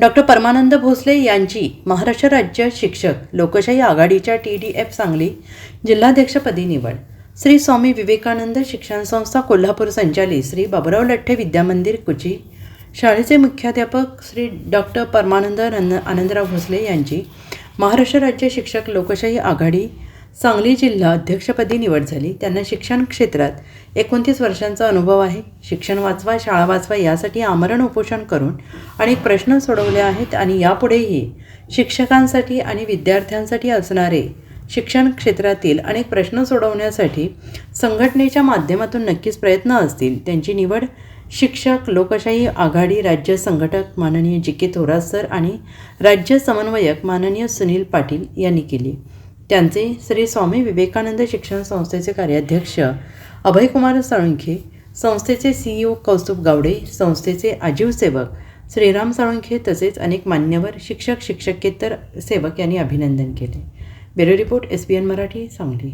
Doctor परमानंद भोसले यांची महाराष्ट्र राज्य शिक्षक लोकशाही आघाडीच्या टी डी एफ सांगली जिल्हाध्यक्षपदी निवड. श्री स्वामी विवेकानंद शिक्षण संस्था कोल्हापूर संचालित श्री बाबुराव लठ्ठे विद्यामंदिर कुची. शाळेचे मुख्याध्यापक श्री डॉक्टर परमानंद रन आनंदराव भोसले यांची महाराष्ट्र राज्य शिक्षक लोकशाही आघाडी सांगली जिल्हा अध्यक्षपदी निवड झाली. त्यांना शिक्षण क्षेत्रात एकोणतीस वर्षांचा अनुभव आहे. शिक्षण वाचवा शाळा वाचवा यासाठी आमरण उपोषण करून अनेक प्रश्न सोडवले आहेत आणि यापुढेही शिक्षकांसाठी आणि विद्यार्थ्यांसाठी असणारे शिक्षण क्षेत्रातील अनेक प्रश्न सोडवण्यासाठी संघटनेच्या माध्यमातून नक्कीच प्रयत्न असतील. त्यांची निवड शिक्षक लोकशाही आघाडी राज्य संघटक माननीय जी के थोरात सर आणि राज्य समन्वयक माननीय सुनील पाटील यांनी केली. त्यांचे श्री स्वामी विवेकानंद शिक्षण संस्थेचे कार्याध्यक्ष अभयकुमार साळुंखे संस्थेचे सीईओ कौस्तुभ गावडे संस्थेचे आजीव सेवक श्रीराम साळुंखे तसेच अनेक मान्यवर शिक्षक शिक्षकेतर सेवक यांनी अभिनंदन केले. Bureau report S B N Marathi Sangli.